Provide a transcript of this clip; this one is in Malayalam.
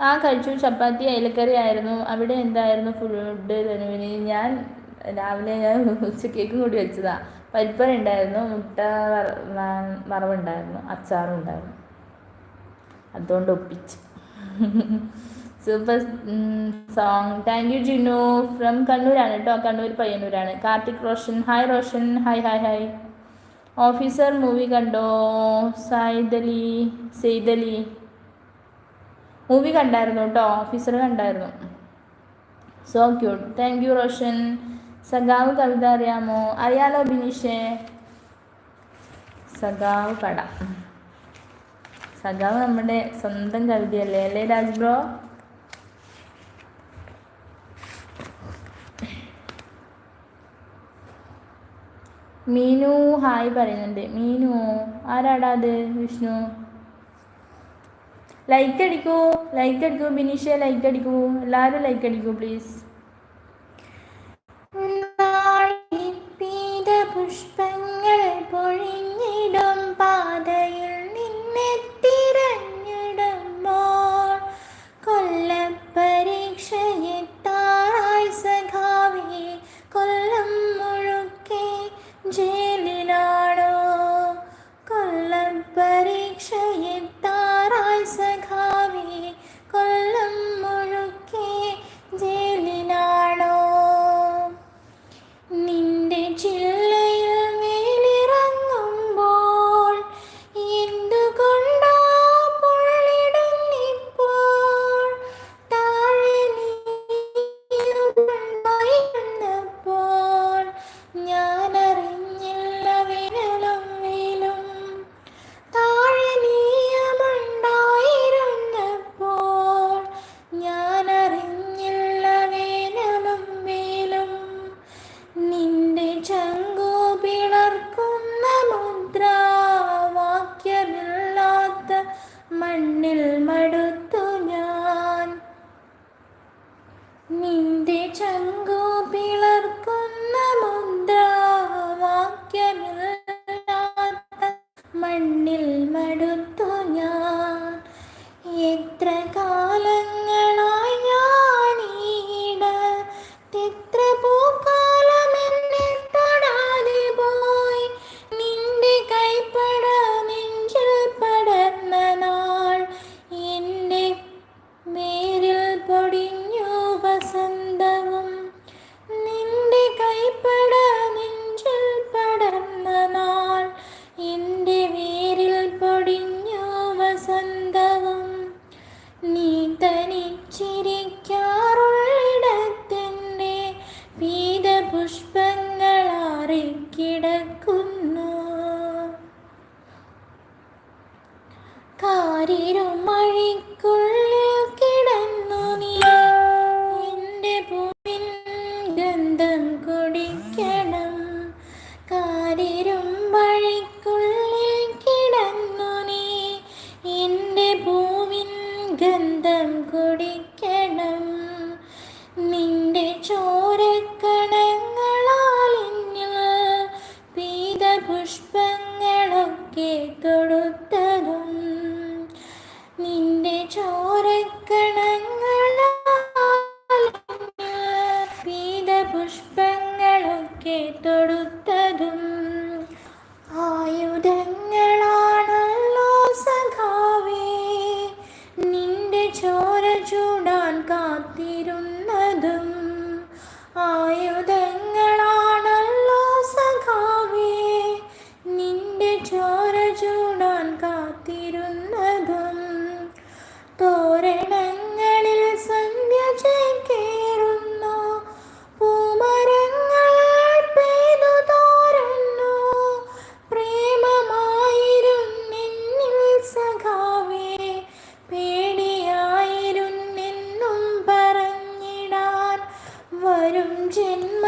ആ കഴിച്ചു ചപ്പാത്തി അയലക്കറി ആയിരുന്നു അവിടെ എന്തായിരുന്നു ഫുഡ് ധനുവിന് ഞാൻ രാവിലെ ഞാൻ ഉച്ചക്കേക്കും കൂടി വെച്ചതാ. പരിപ്പറി ഉണ്ടായിരുന്നു മുട്ട വറവുണ്ടായിരുന്നു അച്ചാറും ഉണ്ടായിരുന്നു. അതുകൊണ്ട് ഒപ്പിച്ചു. Super song thank you Jinu. From കണ്ണൂരാണ് കേട്ടോ Kannur പയ്യന്നൂരാണ്. Karthik Roshan. Hi Roshan. Hi hi hi officer movie കണ്ടോ? സൈദലി സെയ്തലി മൂവി കണ്ടായിരുന്നു കേട്ടോ ഓഫീസർ കണ്ടായിരുന്നു. So cute thank you Roshan സഖാവ് കവിത അറിയാമോ? അറിയാലോ ബിനീഷേ? സഖാവ് കട. സഖാവ് നമ്മുടെ സ്വന്തം കവിതയല്ലേ അല്ലേ രാജ് ബ്രോ? മീനു ഹായ് പറയുന്നുണ്ട്. മീനു ആരാടാ അത് വിഷ്ണു? ലൈക്ക് അടിക്കൂ ലൈക്ക് അടിക്കൂ ബിനീഷ ലൈക്ക് അടിക്കൂ. എല്ലാവരും ലൈക്ക് അടിക്കൂ പ്ലീസ് പുഷ്പങ്ങൾ പീതപുഷ്പങ്ങളൊക്കെ തൊടുത്തതും ആയുധങ്ങളാണല്ലോ വരും